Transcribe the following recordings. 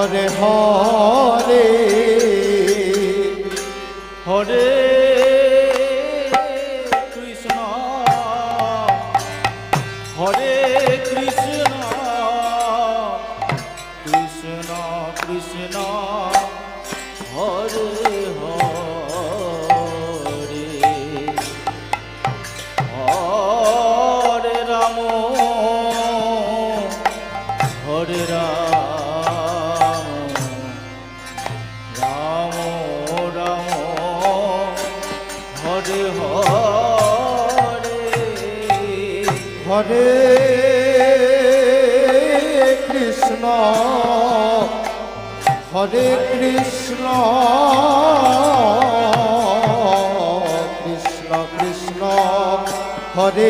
Hare Hare Hare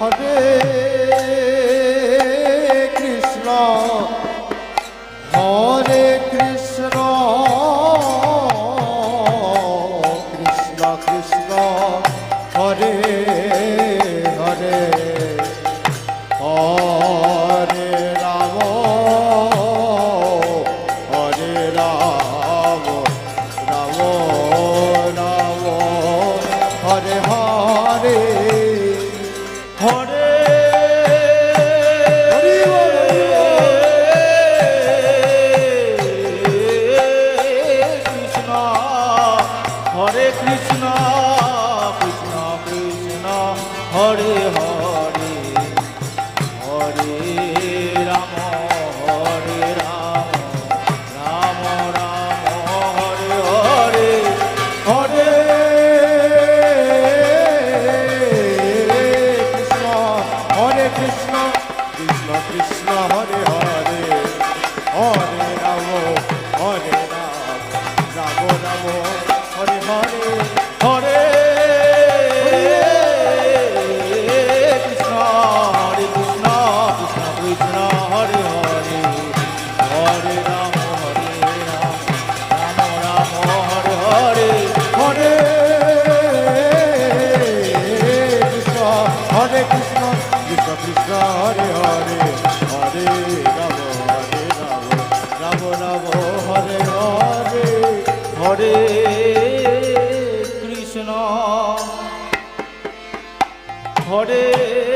Hare Hare Krishna Hare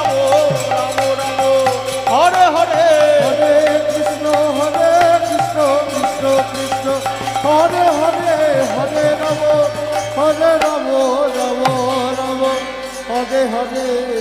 Hare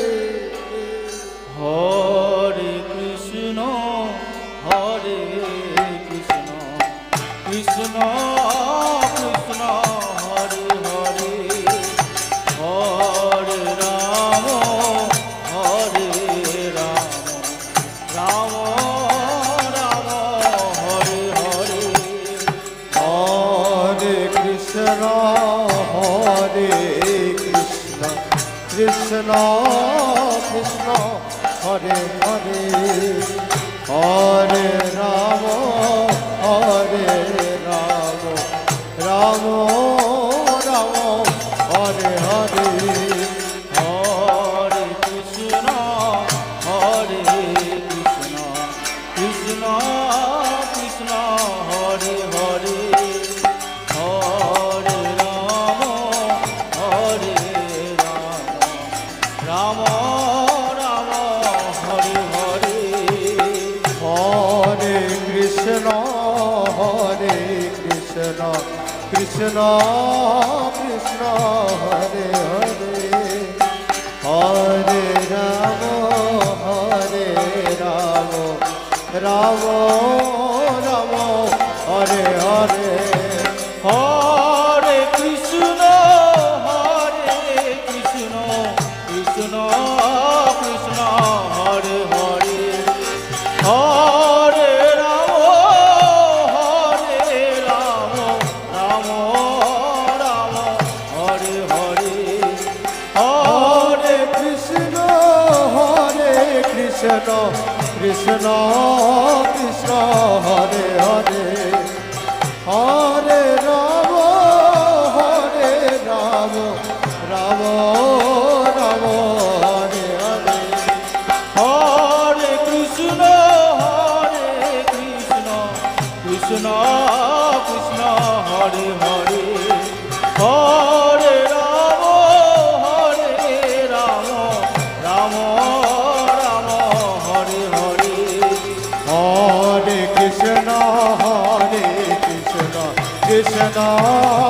Oh.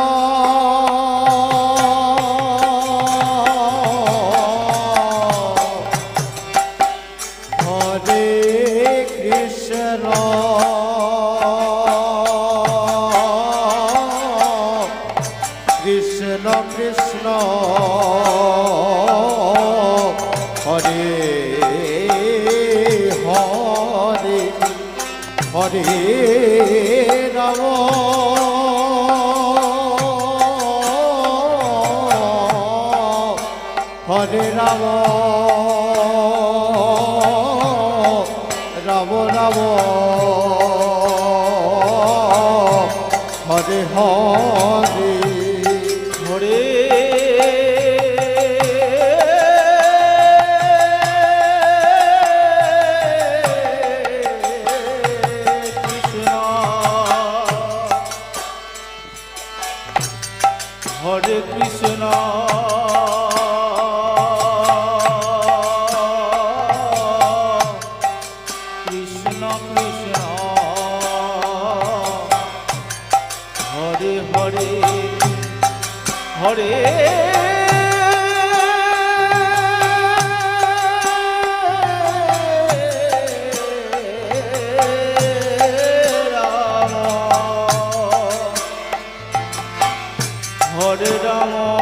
যাব। হরে হরে রঙ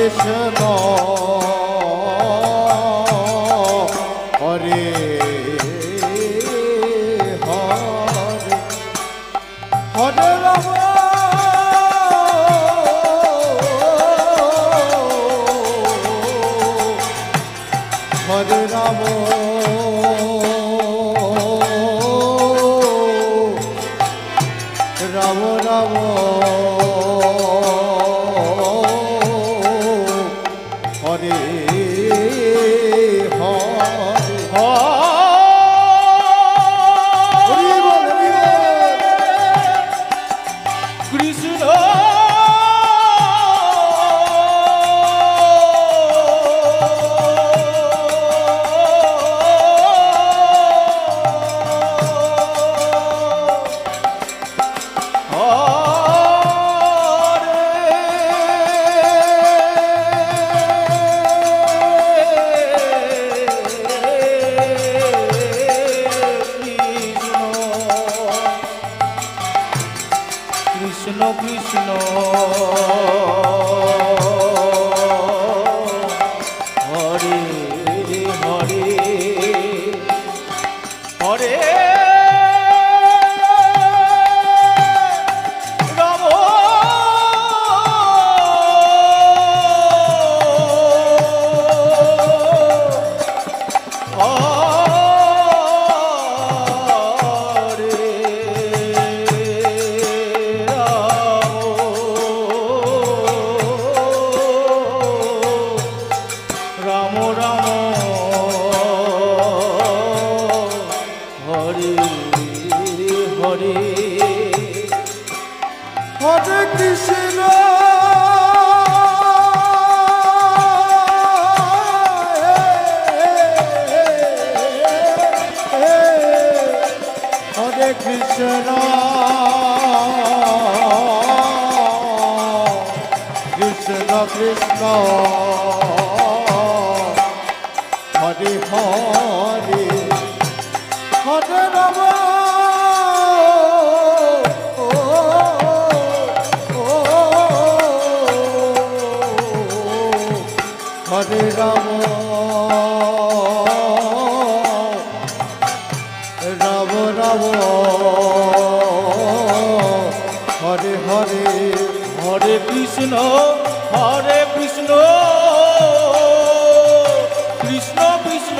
Krishna জানো? রাম রাম। হরে হরে। হরে কৃষ্ণ। কৃষ্ণ কৃষ্ণ। হরে হরে হরে রাম হরে রাম রাম রাম হরে হরে। হরে কৃষ্ণ হরে কৃষ্ণ।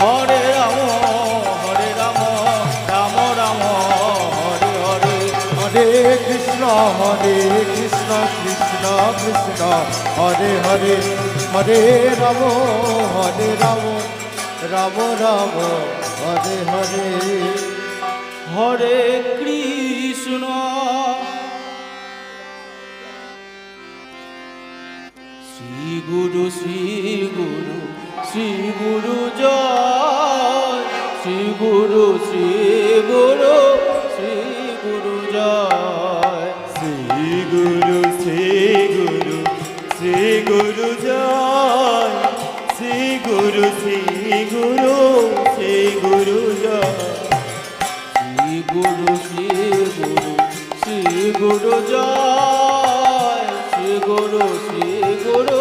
হরে রাম হরে রাম রাম রাম, হরে হরে। হরে কৃষ্ণ হরে কৃষ্ণ কৃষ্ণ কৃষ্ণ, হরে হরে। হরে রাম হরে রাম রাম রাম, হরে হরে। হরে কৃষ্ণ। শ্রী গুরু শ্রী গুরু। শ্রী গুরু জয় শ্রী গুরু শ্রী গুরু শ্রী গুরু জয়। শ্রী গুরু শ্রী গুরু শ্রী গুরু জয় শ্রী গুরু শ্রী গুরু শ্রী গুরু জয়। শ্রী গুরু শ্রী গুরু শ্রী গুরু জয় শ্রী গুরু শ্রী গুরু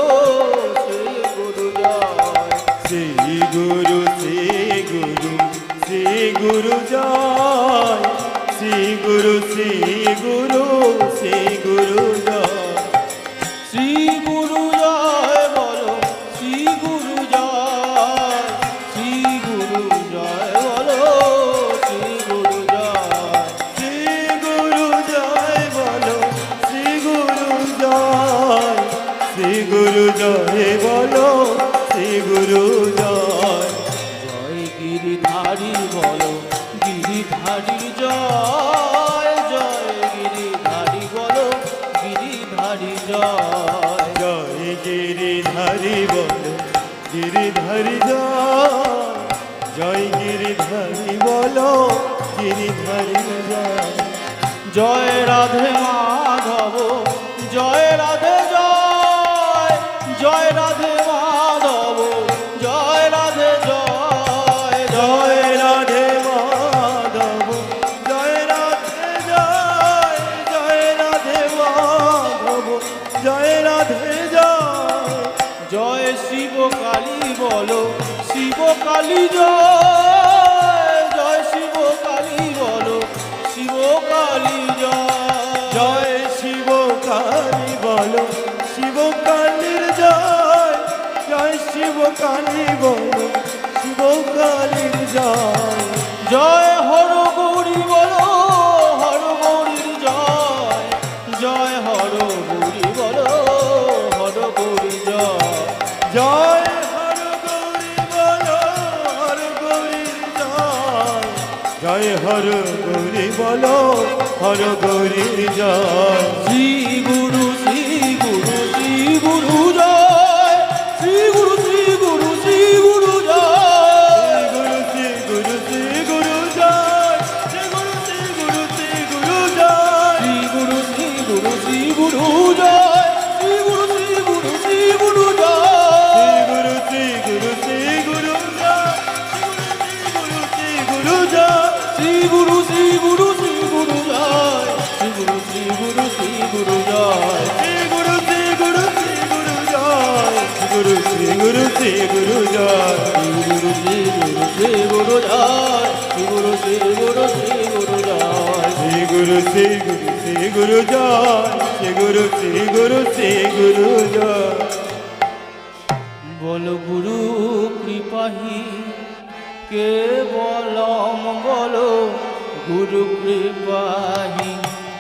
श्री गुरु श्री गुरु श्री गुरु जय। श्री गुरु श्री गुरु श्री गुरु বলো, গিরিধারী জয় জয় রাধে মাধব, জয় রাধে জয় জয় রাধে মাধব, জয় রাধে জয় জয় রাধে মাধব, জয় রাধে জয় জয় রাধে মাধব, জয় রাধে জয়। জয় শিব কালী বলো শিব কালী জয়। কালী বলো শিব কালীর জয়। জয় হর গৌরী বলো, হর গৌরীর জয়। জয় হর গৌরী বলো, হর গৌরী জয়। জয় হর গৌরী বলো, হর গৌরীর জয়। জয় হর গৌরী বলো, হর গৌরীর জয়। শ্রী গুরু শ্রী গুরু শ্রী গুরু জয়। जाय श्री गुरु श्री गुरु श्री गुरु जाय गुरु श्री गुरु श्री गुरु जाय गुरु श्री गुरु श्री गुरु जाय गुरु श्री गुरु श्री गुरु जाय श्री गुरु श्री गुरु श्री गुरु जाय श्री गुरु श्री गुरु श्री गुरु जाय বল গুরু কৃপাহী কেবল মঙ্গল গুরু কৃপাহী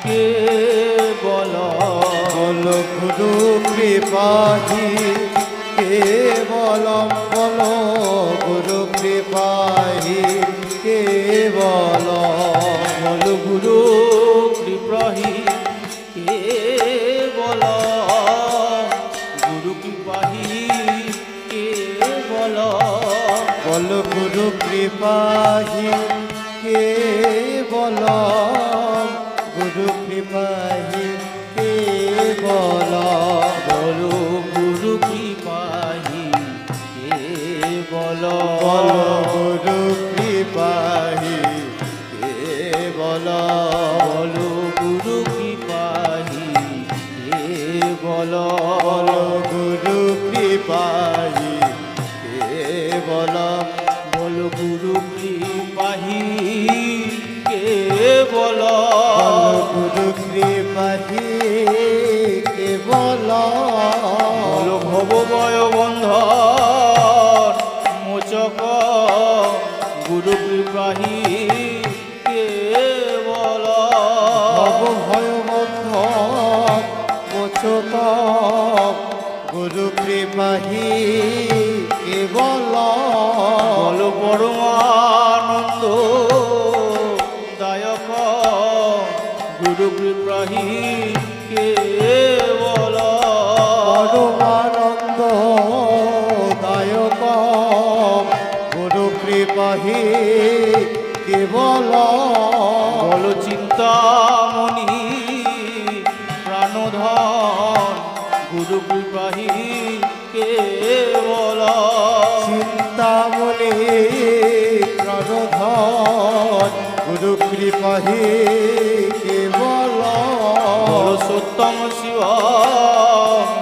কে বল। বল গুরু কৃপাহি কে বলম বল গুরু কৃপাহি কে বল বল গুরু কৃপাহি কে বল গুরু কৃপাহি কে বল বল গুরু কৃপাহি কে বল কৃপাহি কেবল বন্ধন মোচক গুরু কৃপাহী কেবল। ভয় বন্ধন মোচক গুরু কৃপাহী বল। বল চিন্তামণি প্রাণধন গুরু কৃপাহি কে বল? চিন্তামণি প্রণধন গুরু কৃপাহি কে বল? সত্যম শিব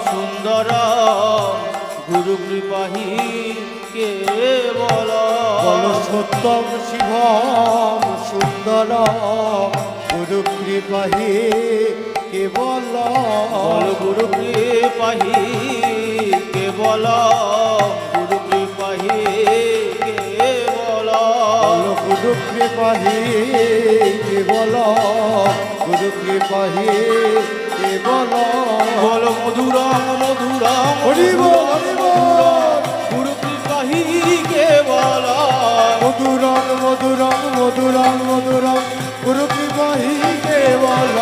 সুন্দর গুরু কৃপাহি কে সত্যম শিবম সুন্দর। গুরু কৃপাহি কেবল। গুরু কৃপাহি কেবল। গুরু কৃপাহি কেবল। গুরু কৃপাহি কেবল। গুরু কৃপাহি কেবল। বল মধুর মধুর হরিব হরিব মধুরং মধুরং মধুরং মধুরং গুরু কৃপাহি কেবল